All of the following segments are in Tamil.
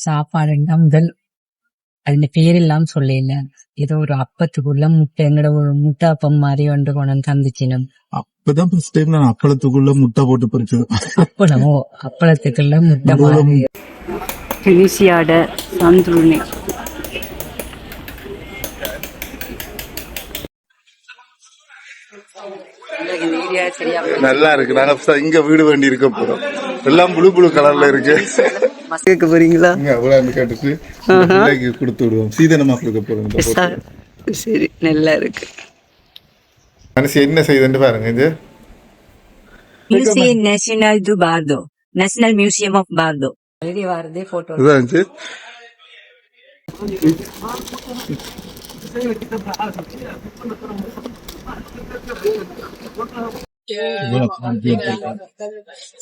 சாப்பாடுன்னா முதல் അതിന്റെ പേരെല്ലാം சொல்லல ஏதோ ஒரு அப்பத்துக்குள்ள முட்டை எங்கட ஒரு முட்டை அப்பம் மாதிரி ஒன்று கொண்டு தந்துச்சினும் இப்பதான் ஃபர்ஸ்ட் டைம் நான் அப்பளத்துக்குள்ள முட்டை போட்டு பொரிச்சது அப்பளமோ அப்பளத்துக்குள்ள முட்டை மாதிரி டுனிசியாட சந்துருனி நல்லா இருக்கு நாங்க first இங்க வீடு வேண்டி இருக்க போறோம் எல்லாம் புளு புளு கலர்ல இருக்கு. கேட்க போறீங்களா? இங்க அவ்வளவு கேட்டுட்டு கொடுத்து விடுவோம். சீதனமா கொடுக்க போறோம். சரி நல்லா இருக்கு. மனசு என்ன செய்யுதுன்னு பாருங்க இது. Museum national to Bardo national museum of Bardo எழுதி வரதே போட்டோ இதுதான் இருந்துச்சு.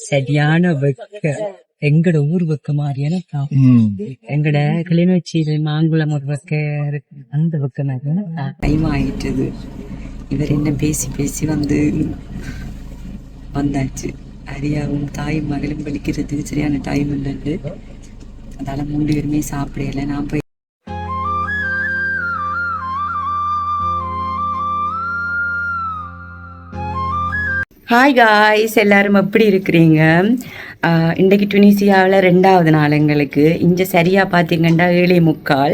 சரியான வெக்க எங்கட ஊர் வெக்க மாதிரியான. எங்கட கிளிநொச்சியில மாங்குளம் ஒரு வெக்க அந்த வெக்க டைம் ஆயிட்டது. இவர் என்ன பேசி பேசி வந்து வந்தாச்சு. அரியாவும் தாய் மகளும் வெளிக்கிறதுக்கு சரியான டைம் இல்லைண்டு. அதால மூன்று பேருமே சாப்பிடல. நான் போய் ஹாய் காய்ஸ் எல்லாரும் எப்படி இருக்கிறீங்க? இன்றைக்கு டுனிசியாவில் ரெண்டாவது நாள் எங்களுக்கு. இங்கே சரியாக பார்த்தீங்கன்னா ஏழே முக்கால்.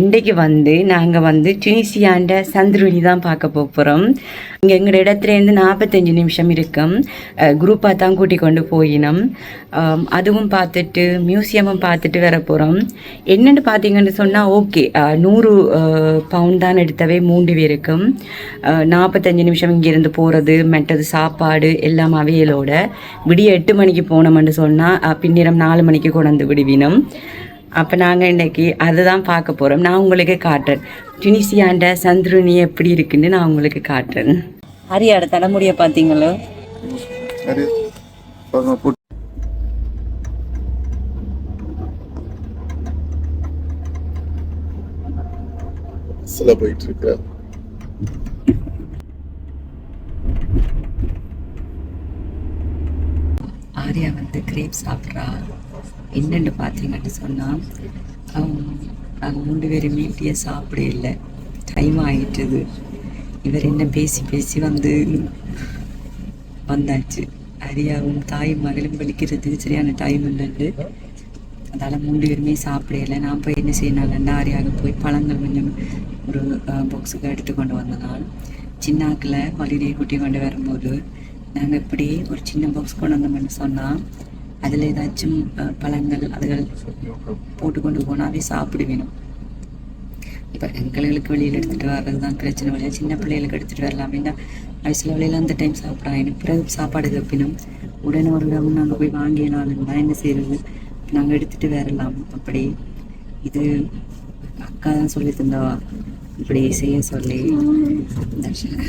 இன்றைக்கு வந்து நாங்கள் வந்து டுனிசியாண்ட சந்திருனி தான் பார்க்க போகிறோம் இங்கே எங்கள் இடத்துலேருந்து நாற்பத்தஞ்சு நிமிஷம் இருக்கும். குரூப்பாக தான் கூட்டி கொண்டு போயினோம். அதுவும் பார்த்துட்டு மியூசியமும் பார்த்துட்டு வர போகிறோம் என்னென்னு பார்த்தீங்கன்னு சொன்னால் ஓகே நூறு பவுண்ட் தான் எடுத்தவே மூன்று பேருக்கும் நாற்பத்தஞ்சு நிமிஷம் இங்கேருந்து போகிறது மற்றது சாப்பாடு எல்லாம் அவையலோட விடிய எட்டு மணிக்கு போனோம்னு சொன்னால் பின்னிரம் நாலு மணிக்கு கொண்டு விடுவினோம். அப்போ நாங்கள் இன்றைக்கி அதை தான் பார்க்க போகிறோம் நான் உங்களுக்கு காட்டுறேன். டினிசியாண்ட சந்திருனி எப்படி இருக்குன்னு நான் உங்களுக்கு காட்டுறேன். ஹரியாட தலைமுடியை பார்த்தீங்களோ? சில போயிட்டு இருக்கிறேன் ஆர்யா வந்து கிரேப் சாப்பிட்றா. என்னென்னு பார்த்தீங்கன்னு சொன்னால் நாங்கள் மூன்று பேரும் மீட்டிய சாப்பிட இல்லை. டைம் ஆகிட்டது இவர் என்ன பேசி பேசி வந்து வந்தாச்சு. அரியாவும் தாய் மகளும் வெளிக்கிறதுக்கு சரியான டைம் இல்லைண்டு அதால் மூன்று பேருமே சாப்பிடல நான் போய் என்ன செய்யணும் ஆரியாக போய் பழங்கள் கொஞ்சம் ஒரு பாக்ஸுக்கு எடுத்து கொண்டு வந்தனால் சின்னாக்கில் ஹாலிடே கூட்டி கொண்டு வரும்போது நாங்கள் இப்படி ஒரு சின்ன பாக்ஸ் கொண்டு வந்தோம்னு சொன்னால் அதில் ஏதாச்சும் பழங்கள் அதுகள் போட்டு கொண்டு போனாவே சாப்பிடுவேணும் இப்போ எங்களுக்கு வெளியில் எடுத்துகிட்டு வர்றது தான் பிரச்சனை வழியாக சின்ன பிள்ளைகளுக்கு எடுத்துகிட்டு வரலாம். அப்படின்னா வயசில் வழியில் அந்த டைம் சாப்பிட்றாங்க எனக்கு பிறகு சாப்பாடு கப்பினும் உடனே ஒரு இடம் நாங்கள் போய் வாங்கினாலும் தான் என்ன செய்யறது நாங்கள் எடுத்துகிட்டு வரலாம். அப்படி இது அக்கா தான் சொல்லி தந்தவா? இப்படி செய்ய சொல்லி தர்ஷன்.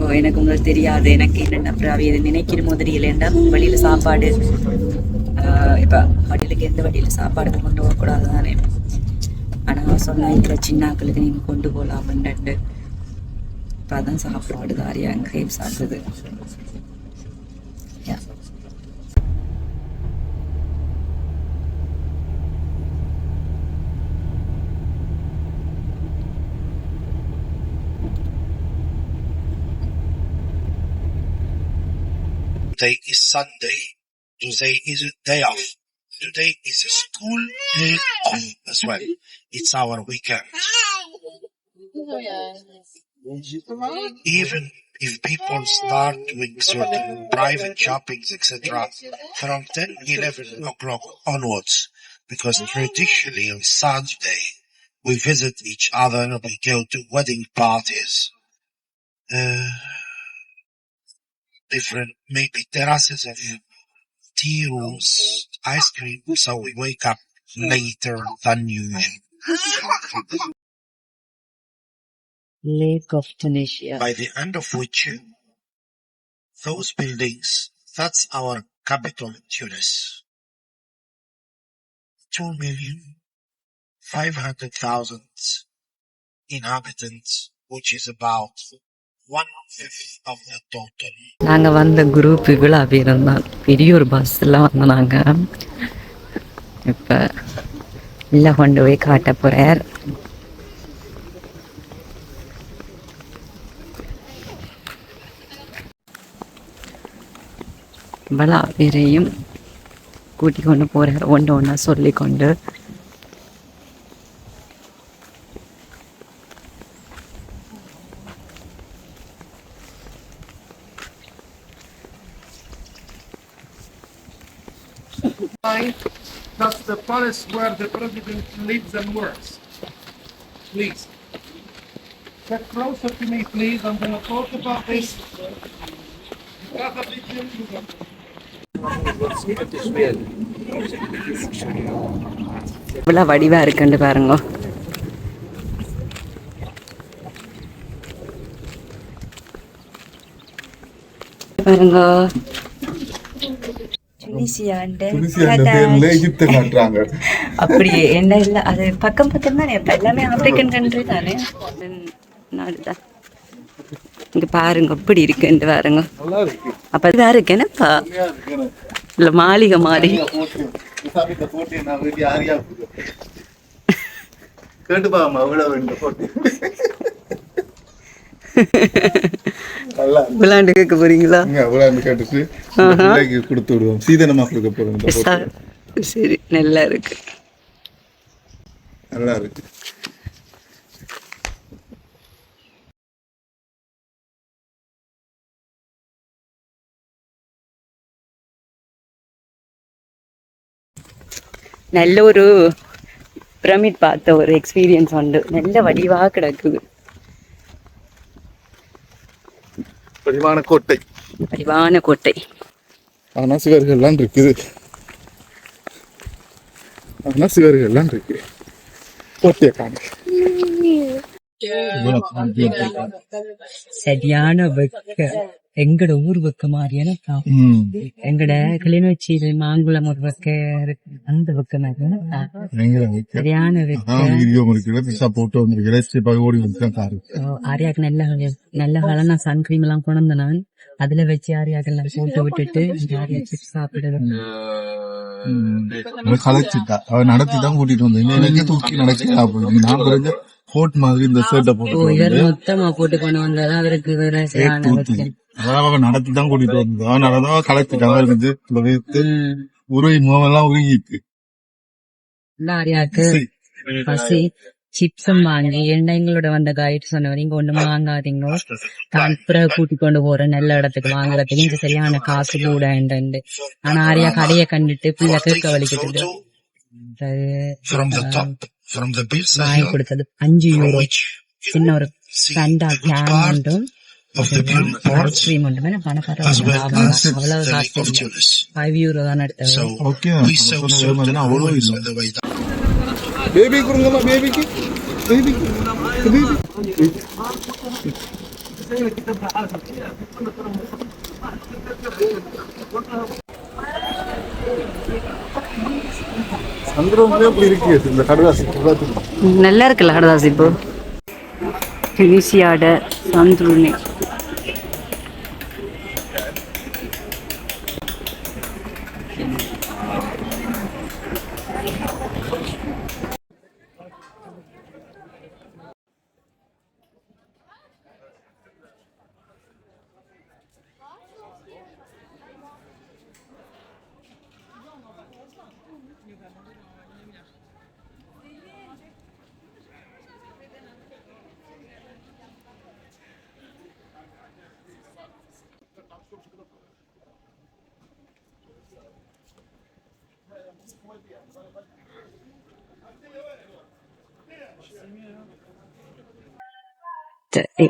ஓ எனக்கு உங்களுக்கு தெரியாது. எனக்கு என்னென்ன அப்புறம் அவ இதை நினைக்கிற தெரியலண்டா வழியில் சாப்பாடு? ஆஹ் இப்போ வழியிலுக்கு எந்த வழியில் சாப்பாடு கொண்டு போகக்கூடாது தானே? ஆனால் சொன்னால் இதில் சின்னாக்களுக்கு நீங்கள் கொண்டு போகலாம். அப்படின்ட்டு இப்போ அதான் சாப்பாடு தாரியா கிரேப் சாப்பிடுது. Today is Sunday. Today is a day off. Today is a school day off as well. It's our weekend. Even if people start doing certain private shoppings, etc., from 10, 11 o'clock onwards, because traditionally on Saturday, we visit each other, and we go to wedding parties, uh, different maybe terraces of tea rooms, ice cream, so we wake up later than usual. Lake of Tunisia. By the end of which, those buildings, that's our capital, Tunis. Two million five hundred thousand inhabitants, which is about நாங்க நாங்கள் வந்த குரூப் இவ்வளோ பேரும் தான். பெரிய ஒரு பஸ்ஸில் வந்தோம் நாங்கள் இப்போ இல்லை கொண்டு போய் காட்ட போகிறார் இவ்வளோ பேரையும் கூட்டிக் கொண்டு போகிறார் ஒன்று ஒன்றா சொல்லிக்கொண்டு That's the palace where the president lives and works. Please. Get closer to me, please. I'm going to talk about this. You got a இவ்வளோ வடிவாக இருக்குன்னு பாருங்க பாருங்க எகிப்த காட்டுறாங்க. அப்படியே என்ன இல்ல அது பக்கம் பக்கம் தானே. இப்ப எல்லாமே ஆப்பிரிக்கன் கண்ட்ரி தானே? இங்க பாருங்க எப்படி இருக்குன்னு பாருங்க. அப்ப இது வேற இருக்கு என்னப்பா? இல்ல மாளிகை மாதிரி. கேட்டு பாமா அவ்வளவு இந்த போட்டி. நல்லா விளையாண்டு கேட்க போறீங்களா? அவ்வளவு கேட்டுட்டு பிள்ளைக்கு கொடுத்து விடுவோம். சீதனமா கொடுக்க போறோம் சரி நல்லா இருக்கு. நல்லா இருக்கு. நல்ல ஒரு பிரமிட் பார்த்த ஒரு எக்ஸ்பீரியன்ஸ் உண்டு. நல்ல வடிவா கிடக்குது. பதிவான கோட்டை. வடிவான கோட்டை. ஆனா சிவர்கள்லாம் இருக்குது. ஆனா சிவர்கள்லாம் இருக்கு கோட்டையை காண. சரியான வெக்க எங்கட ஊர் வெக்க மாதிரியான. எங்கட கிளிநொச்சியில மாங்குளம் ஒரு இருக்கு அந்த மாதிரியான சரியான ஆரியாக்கு நல்ல நல்ல கலனா சன் கிரீம் எல்லாம் கொண்டு நான் அதுல வச்சு ஆரியாக்கு எல்லாம் போட்டு விட்டுட்டு ஆரியா சிப்ஸ் சாப்பிடுறது கலைச்சிட்டா. அவன் நடத்தி தான் கூட்டிட்டு வந்தேன். தூக்கி நடக்க நான் பிறகு கோட் மாதிரி இந்த ஓ போட்டு மொத்தமா போட்டு கொண்டு வந்ததான் அவருக்கு. அதான் அவன் நடத்தி தான் கூட்டிட்டு வந்தான் அவன் நடந்தவன் கலைச்சிட்டான் இருந்து வைத்து ம். உருவி முகமெல்லாம் உருகிட்டு இந்த ஆரியாக்கு பசி சிப்ஸும் வாங்கி என்ன எங்களோட வந்த கைட் சொன்னவர். இங்க ஒண்ணும் வாங்காதீங்க. தான் பிறகு கூட்டி கொண்டு போறேன் நல்ல இடத்துக்கு வாங்குறதுக்கு இங்க சரியான காசு கூட. ஆனா ஆரியா கடையை கண்டுட்டு பிள்ளை கேட்க வலிக்கிட்டு வாங்கி கொடுத்தது அஞ்சு யூரோ சின்ன ஒரு சண்டா which பேபி கொடுங்கம்மா பேபிக்கு பேபிக்கு பேபி சந்திரமே அப்படி இருக்கு இந்த எல்லாத்துக்கும் நல்லா இருக்குல்ல கடதாசி இப்போ துனிசியாட சந்துருனி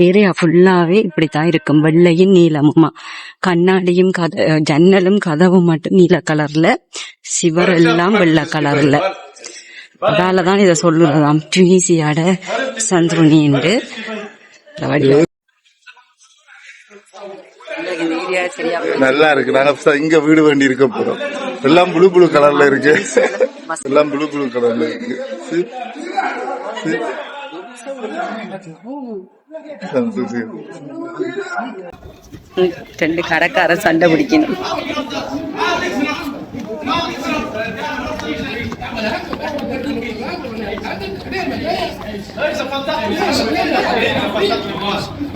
ஏரியா ஃபுல்லாவே இப்படித்தான் இருக்கும். வெள்ளையும் நீலமுமா. கண்ணாடியும் கத ஜன்னலும் கதவும் மட்டும் நீல கலர்ல. சிவர் எல்லாம் வெள்ளை கலர்ல. அதாலதான் இதை சொல்லுறதாம். ட்யூனிசியாட சந்திரனி என்று. நல்லா இருக்கு. நாங்க இங்க வீடு வேண்டி இருக்க போறோம் எல்லாம் ப்ளூ ப்ளூ கலர்ல இருக்கு எல்லாம் ப்ளூ ப்ளூ கலர்ல இருக்கு See? See? சந்தோஷம். ரெண்டு கடைக்கார சண்டை பிடிக்கணும்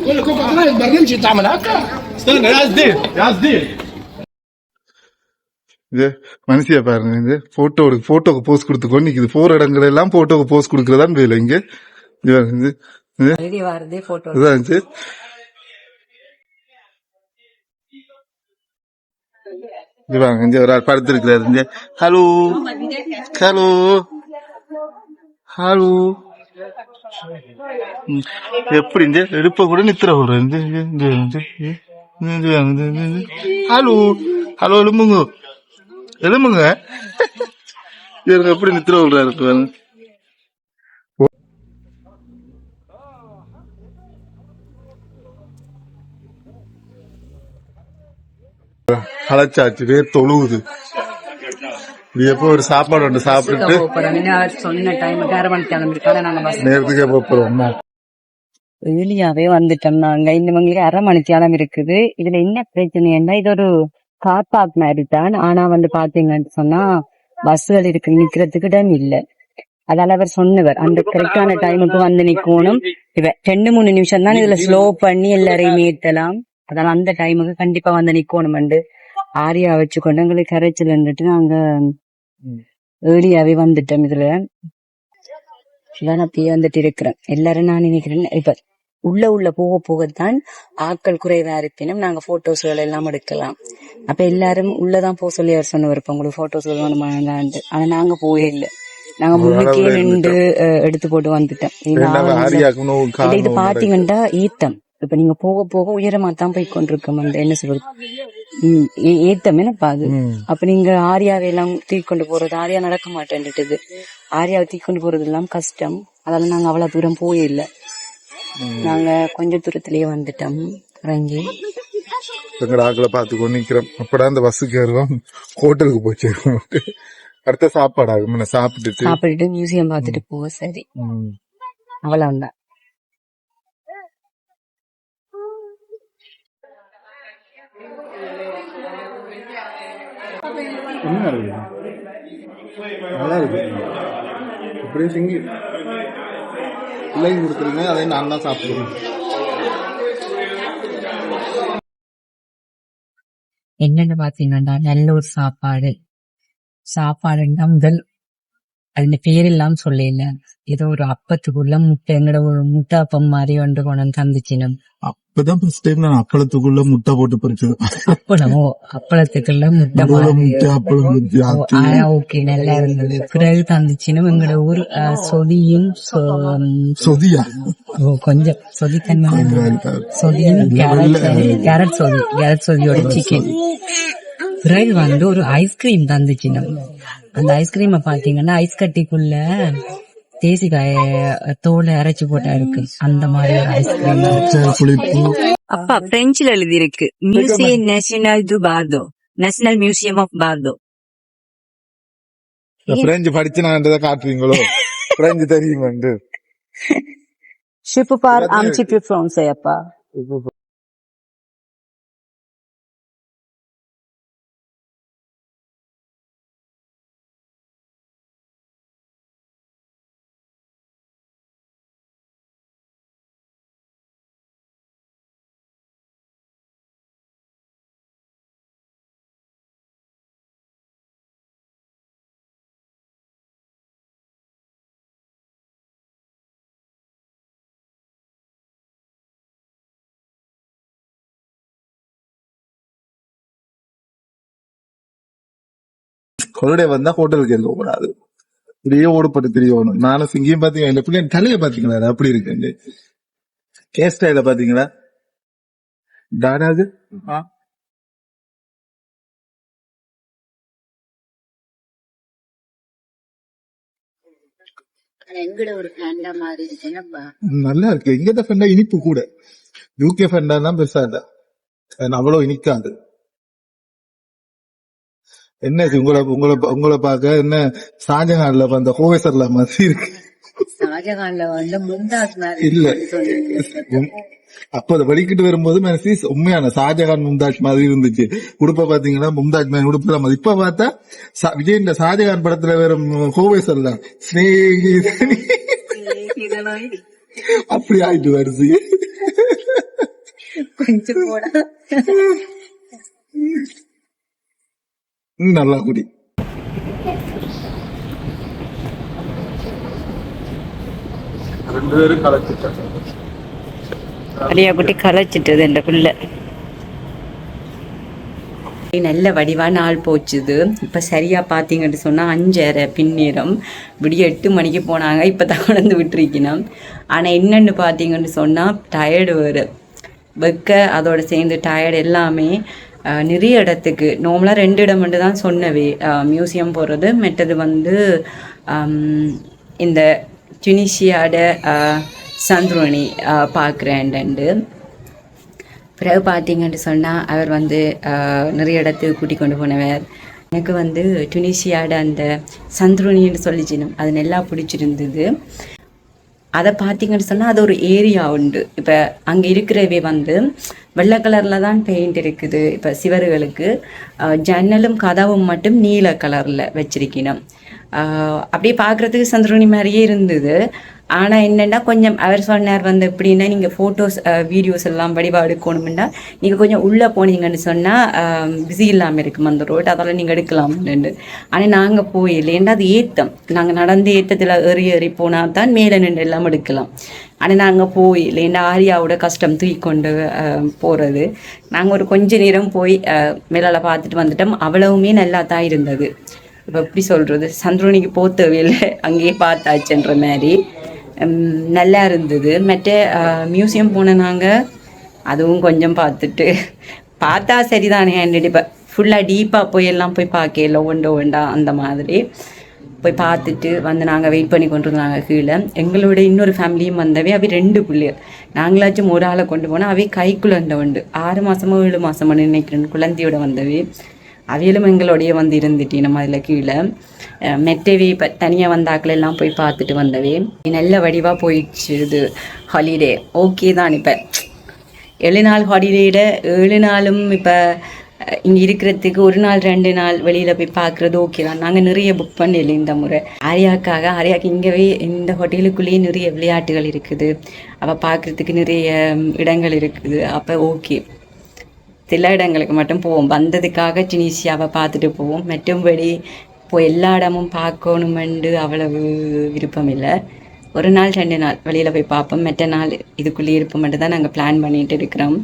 كل كوكا كولا البرنامج يتعمل هكا استنى يا زدير يا زدير இது மனுஷியா பாருங்க இது போட்டோடு போட்டோக்கு போஸ் கொடுத்து கொண்டு நிக்குது. போற இடங்கள் எல்லாம் போட்டோக்கு போஸ் கொடுக்கறதான் வேலை இங்க. இது இது இது. வாங்க இங்க படுத்திருக்கிறாரு ஹலோ ஹலோ ஹலோ எப்படி இந்த எடுப்ப கூட நித்திர ஹலோ ஹலோ எலும்புங்க எலும்புங்க இவருங்க எப்படி நித்திர விடுறாரு பாருங்க அழைச்சாச்சு வேர் தொழுவுது. எப்போ ஒரு சாப்பாடு ஒன்று சாப்பிட்டுட்டு சொன்ன மணி பஸ் நேரத்துக்கே போறோம்? ஏர்லியாவே வந்துட்டோம் நாங்க. இந்த மங்களுக்கு அரை மணித்தியாலம் இருக்குது இதுல என்ன பிரச்சனைன்னா இது ஒரு கார் பார்க் மாதிரி தான் ஆனா வந்து பாத்தீங்கன்னு சொன்னா பஸ்ஸுகள் இருக்கு நிக்கிறதுக்கு இடம் இல்ல. அதால அவர் சொன்னவர் அந்த கரெக்டான டைமுக்கு வந்து நிக்கணும். இவ ரெண்டு மூணு நிமிஷம் தான் இதுல ஸ்லோ பண்ணி எல்லாரையும் ஏத்தலாம் அதனால அந்த டைமுக்கு கண்டிப்பா வந்து நிக்கணும் ஆரியா வச்சுக்கொண்டு எங்களுக்கு கரைச்சல் இருந்துட்டு நாங்க ஏர்லியாவே வந்துட்டோம் இதுல. இதான் அப்படியே வந்துட்டு இருக்கிறேன் எல்லாரும் நான் நினைக்கிறேன். இப்ப உள்ள உள்ள போக போகத்தான் ஆட்கள் குறைவா இருப்பினும் நாங்க போட்டோஸ்கள் எல்லாம் எடுக்கலாம். அப்ப எல்லாரும் உள்ளதான் போக சொல்லி அவர் சொன்னவர் இப்ப உங்களுக்கு போட்டோஸ் வேணுமாண்டு ஆனா நாங்க போகவே இல்லை. நாங்க முன்னுக்கே நின்று எடுத்து போட்டு வந்துட்டோம். இது பாத்தீங்கன்னா ஈத்தம் இப்ப நீங்க போக போக உயரமா தான் போய் கொண்டிருக்கோம் அந்த என்ன சொல்றது? ஏத்தம் என்னப்பா அது? அப்ப நீங்க ஆரியாவை எல்லாம் தூக்கி கொண்டு போறது ஆரியா நடக்க மாட்டேன்னுட்டுது. ஆரியாவை தூக்கி கொண்டு போறது எல்லாம் கஷ்டம். அதால நாங்க அவ்வளவு தூரம் போயே இல்ல. நாங்க கொஞ்ச தூரத்திலேயே வந்துட்டோம். இறங்கி. எங்கட ஆக்களை பார்த்து கொண்டு நிக்கிறோம். அப்படா அந்த பஸ்ஸுக்கு ஏறுவோம் ஹோட்டலுக்கு சேருவோம். அடுத்த சாப்பாடு ஆகும். சாப்பிட்டுட்டு. சாப்பிட்டுட்டு மியூசியம் பார்த்துட்டு போக சரி. அவ்வளவுதான். நல்லா இருக்கு. அப்படியே சிங்கி பிள்ளைங்க கொடுத்துருங்க அதை நான் தான் சாப்பிடுவேன். என்னன்னு பாத்தீங்கன்னா நல்ல ஒரு சாப்பாடு. சாப்பாடுன்னா முதல் അതിന്റെ പേരെല്ലാം ചൊല്ലിയില്ല ഏതോ ഒരു അപ്പത്തുക്കുള്ള മുട്ട എങ്ങടെ ഒരു മുട്ട അപ്പം മാറി കൊണ്ട് കൊണ്ടു തന്നിച്ചിനും அப்பதான் ஃபர்ஸ்ட் டைம் நான் அப்பளத்துக்குள்ள முட்டை போட்டு பொறிச்சது. அப்பளமோ அப்பளத்துக்குள்ள முட்டை அப்பளம் ஓகே நல்லா இருந்தது. பிறகு தந்துச்சுன்னு எங்களோட ஊர் சொதியும் சொதியா? ஓ கொஞ்சம் சொதி தன்மை சொதியும் கேரட் சொதி கேரட் சொதியோட சிக்கன் பிறகு வந்து ஒரு ஐஸ்கிரீம் தந்துச்சுன்னு. அந்த ஐஸ்கிரீமை பாத்தீங்கன்னா ஐஸ் கட்டிக்குள்ள தேசிக்காய தோலை அரைச்சு போட்டா இருக்கு. அந்த மாதிரி ஒரு ஐஸ்கிரீம் அப்பா பிரெஞ்சுல எழுதி இருக்கு museum national to Bardo national museum of Bardo French படிச்சு நான் இதை காட்டுவீங்களோ பிரெஞ்சு தெரியுமாண்டு? ஷிப்பு பார் ஆம்ச்சி பிப்ரோன்ஸே அப்பா. ஹாலிடே வந்தா ஹோட்டலுக்கு இருக்க கூடாது இப்படியே ஓடுபட்டு தெரியணும். நானும் சிங்கியும் பாத்தீங்க இந்த பிள்ளை தலைய பாத்தீங்களா அது அப்படி இருக்கு ஹேர் ஸ்டைல பாத்தீங்களா தாடாது ஆ. எங்கட ஒரு ஃபேண்டா மாதிரி இருக்குன்னப்பா நல்லா இருக்கு. இங்க ஃபெண்டா இனிப்பு கூட. யூகே ஃபெண்டா தான் பெருசா இல்ல. அது அவ்வளவு இனிக்காது. என்ன உங்களை உங்களை உங்களை பார்க்க என்ன ஷாஜஹான்ல அந்த ஹோவேசர்ல மாதிரி இருக்கு. ஷாஜகான்ல வந்து மாதிரி இல்ல. அப்ப அதை படிக்கிட்டு வரும்போது மனசு உண்மையான ஷாஜகான் மும்தாஜ் மாதிரி இருந்துச்சு. உடுப்ப பாத்தீங்கன்னா மும்தாஜ் மாதிரி உடுப்பு தான் இப்ப பார்த்தா விஜய் ஷாஜகான் படத்துல வேற கோவை சொல்லலாம் ஸ்னேகிதனி அப்படி ஆயிட்டு வருது. கொஞ்சம் நல்லா குடி ரெண்டு பேரும் கலச்சிட்டாங்க அடியா குட்டி கலைச்சிட்டது என்ற பிள்ளை. நல்ல வடிவா நாள் போச்சுது. இப்ப சரியா பாத்தீங்கன்னு சொன்னா அஞ்சரை பின்னிரம் விடிய எட்டு மணிக்கு போனாங்க. இப்பதான் கொண்டு விட்டுருக்கணும். ஆனா என்னன்னு பாத்தீங்கன்னு சொன்னா டயர்டு வேறு. வெக்க அதோட சேர்ந்து டயர்டு எல்லாமே நிறைய இடத்துக்கு. நார்மலாக ரெண்டு இடம் மட்டும் தான் சொன்னவே. மியூசியம் போகிறது மெட்டது வந்து இந்த டுனிஷியாட சந்துருணி பார்க்குறேன்ட்டு பிறகு பார்த்தீங்கன்னு சொன்னால் அவர் வந்து நிறைய இடத்துக்கு கூட்டி கொண்டு போனவர். எனக்கு வந்து டுனிஷியாட அந்த சந்துருணின்னு சொல்லிச்சினும். அது நல்லா பிடிச்சிருந்தது. அதை பார்த்தீங்கன்னு சொன்னால் அது ஒரு ஏரியா உண்டு. இப்போ அங்கே இருக்கிறவே வந்து வெள்ளை கலரில் தான் பெயிண்ட் இருக்குது. இப்போ சிவர்களுக்கு ஜன்னலும் கதவும் மட்டும் நீல கலரில் வச்சிருக்கணும். ஆஹ், அப்படியே பார்க்குறதுக்கு சந்திரனி மாதிரியே இருந்தது. ஆனால் என்னென்னா கொஞ்சம் அவர் சொன்னார் வந்து எப்படின்னா நீங்கள் ஃபோட்டோஸ் வீடியோஸ் எல்லாம் வடிவாக எடுக்கணும்னா நீங்கள் கொஞ்சம் உள்ளே போனீங்கன்னு சொன்னால் பிஸி இல்லாமல் இருக்கும் அந்த ரோட் அதெல்லாம் நீங்கள் எடுக்கலாம்னு ஆனால் நாங்கள் போயில்லைன்னா அது ஏத்தம்? நாங்கள் நடந்து ஏற்றத்தில் ஏறி ஏறி போனால் தான் மேலே நின்று எல்லாம் எடுக்கலாம். ஆனால் நாங்கள் போய் இல்லைன்னா ஆரியாவோட கஷ்டம் தூக்கி கொண்டு போகிறது நாங்கள் ஒரு கொஞ்ச நேரம் போய் மேலால் பார்த்துட்டு வந்துட்டோம். அவ்வளவுமே நல்லா தான் இருந்தது. இப்போ எப்படி சொல்கிறது சந்திரனிக்கு போத்தவையில் அங்கேயே பார்த்தாச்சுன்ற மாதிரி. நல்லா இருந்தது. மற்ற மியூசியம் போன நாங்கள் அதுவும் கொஞ்சம் பார்த்துட்டு பார்த்தா சரிதானே என்னடி இப்போ ஃபுல்லாக டீப்பாக போய் எல்லாம் போய் பார்க்கல ஒண்டோ ஒண்டா அந்த மாதிரி. போய் பார்த்துட்டு வந்து நாங்கள் வெயிட் பண்ணி கொண்டு இருந்தாங்க கீழே. எங்களோட இன்னொரு ஃபேமிலியும் வந்தவே அவை ரெண்டு பிள்ளைகள். நாங்களாச்சும் ஒரு ஆளை கொண்டு போனால் அவை கைக்குழந்தை உண்டு. ஆறு மாதமோ ஏழு மாதமோ நினைக்கிறேன் குழந்தையோட வந்தவே. அவையிலும் எங்களோடய வந்து இருந்துட்டு நம்ம அதில் கீழே மெட்டவே இப்போ தனியாக வந்தாக்கள் எல்லாம் போய் பார்த்துட்டு வந்தவே நல்ல வடிவாக போயிடுச்சு இது ஹாலிடே ஓகே தான் இப்போ. ஏழு நாள் ஹாலிடேட ஏழு நாளும் இப்போ இங்கே இருக்கிறதுக்கு ஒரு நாள் ரெண்டு நாள் வெளியில் போய் பார்க்குறது ஓகே தான். நாங்கள் நிறைய புக் பண்ணல இந்த முறை. ஆரியாக்காக ஆரியாக்கு இங்கேவே இந்த ஹோட்டலுக்குள்ளேயே நிறைய விளையாட்டுகள் இருக்குது. அப்போ பார்க்குறதுக்கு நிறைய இடங்கள் இருக்குது. அப்போ ஓகே சில இடங்களுக்கு மட்டும் போவோம். வந்ததுக்காக டினிஷியாவை பார்த்துட்டு போவோம். மற்றும்படி இப்போ எல்லா இடமும் பார்க்கணுமெண்டு அவ்வளவு விருப்பம் இல்லை ஒரு நாள் ரெண்டு நாள் வெளியில் போய் பார்ப்போம். மற்ற நாள் இதுக்குள்ளேயே இருப்போம்ட்டு தான் நாங்கள் பிளான் பண்ணிட்டு இருக்கிறோம்.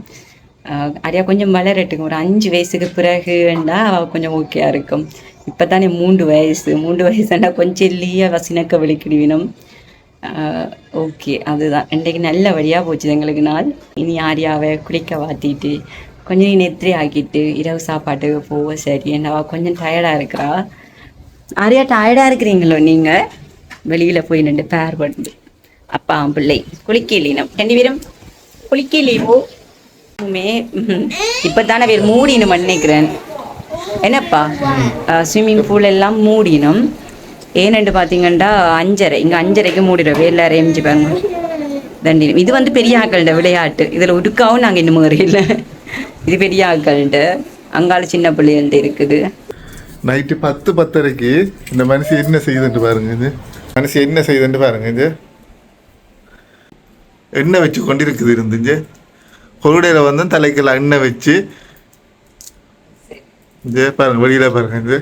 ஆஹ் கொஞ்சம் வளரட்டுக்கும் ஒரு அஞ்சு வயசுக்கு பிறகு வேண்டா அவள் கொஞ்சம் ஓகேயா இருக்கும். இப்போ தானே மூன்று வயசு. மூன்று வயசுனா கொஞ்சம் இல்லையா வசினக்க விழிக்கிடுவினும். ஓகே அதுதான். இன்றைக்கு நல்ல வழியாக போச்சு எங்களுக்கு நாள். இனி ஆரியாவை குளிக்க வாத்திட்டு கொஞ்சம் நெத்திரி ஆக்கிட்டு இரவு சாப்பாட்டுக்கு போவோம் சரி என்னவா? கொஞ்சம் டயர்டாக இருக்கிறா? நிறையா டயர்டாக இருக்கிறீங்களோ நீங்கள் வெளியில் போய் நின்று பேர் பண்ணு. அப்பா பிள்ளை குளிக்கலீனம் ரெண்டு பேரும் குளிக்கலையோ மே இப்போ தானே வேறு மூடினும் நினைக்கிறேன் என்னப்பா? ஸ்விம்மிங் பூல் எல்லாம் மூடினும். ஏனென்று பார்த்தீங்கன்னா அஞ்சரை. இங்கே அஞ்சரைக்கு மூடிடும் எல்லாரும் எம்ஜி பாருங்க. தண்டினும் இது வந்து பெரிய ஆக்கள்ட விளையாட்டு. இதில் உடுக்காவும் நாங்கள் இன்னும் இல்லை. இது பெரிய ஆக்கள்ட அங்கால சின்ன பிள்ளைகள்ட்ட இருக்குது. நைட்டு பத்து பத்தரைக்கு இந்த மனுஷன் என்ன செய்யுதுன்ட்டு பாருங்க இது. மனுஷன் என்ன செய்யுதுன்ட்டு பாருங்க இது. எண்ணெய் வச்சு கொண்டிருக்குது இருந்துச்சு கொருடையில வந்து தலைக்குள்ள எண்ணெய் வச்சு இது பாருங்க வெளியில பாருங்க இது.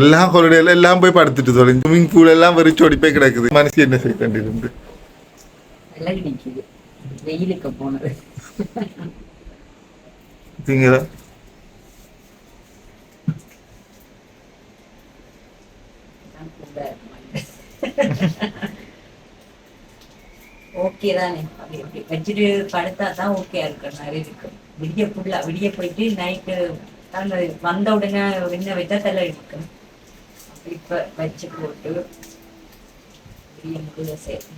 எல்லாம் கொருடையில எல்லாம் போய் படுத்துட்டு தொலைஞ்சு ஸ்விமிங் பூல் எல்லாம் வெறிச்சோடி போய் கிடக்குது. மனுஷன் என்ன செய்ய நிற்கிது வெயிலுக்கு போனது. பார்த்தீங்களா ஓகே தானே. அப்படி அப்படி வச்சுட்டு படுத்தா தான் ஓகே இருக்கிற மாதிரி இருக்கு. விடிய ஃபுல்லா விடிய போயிட்டு நைட்டு அந்த வந்த உடனே என்ன வைத்தா தலை இருக்கு? அப்ப இப்ப வச்சு போட்டு விடிய முடிய சரி.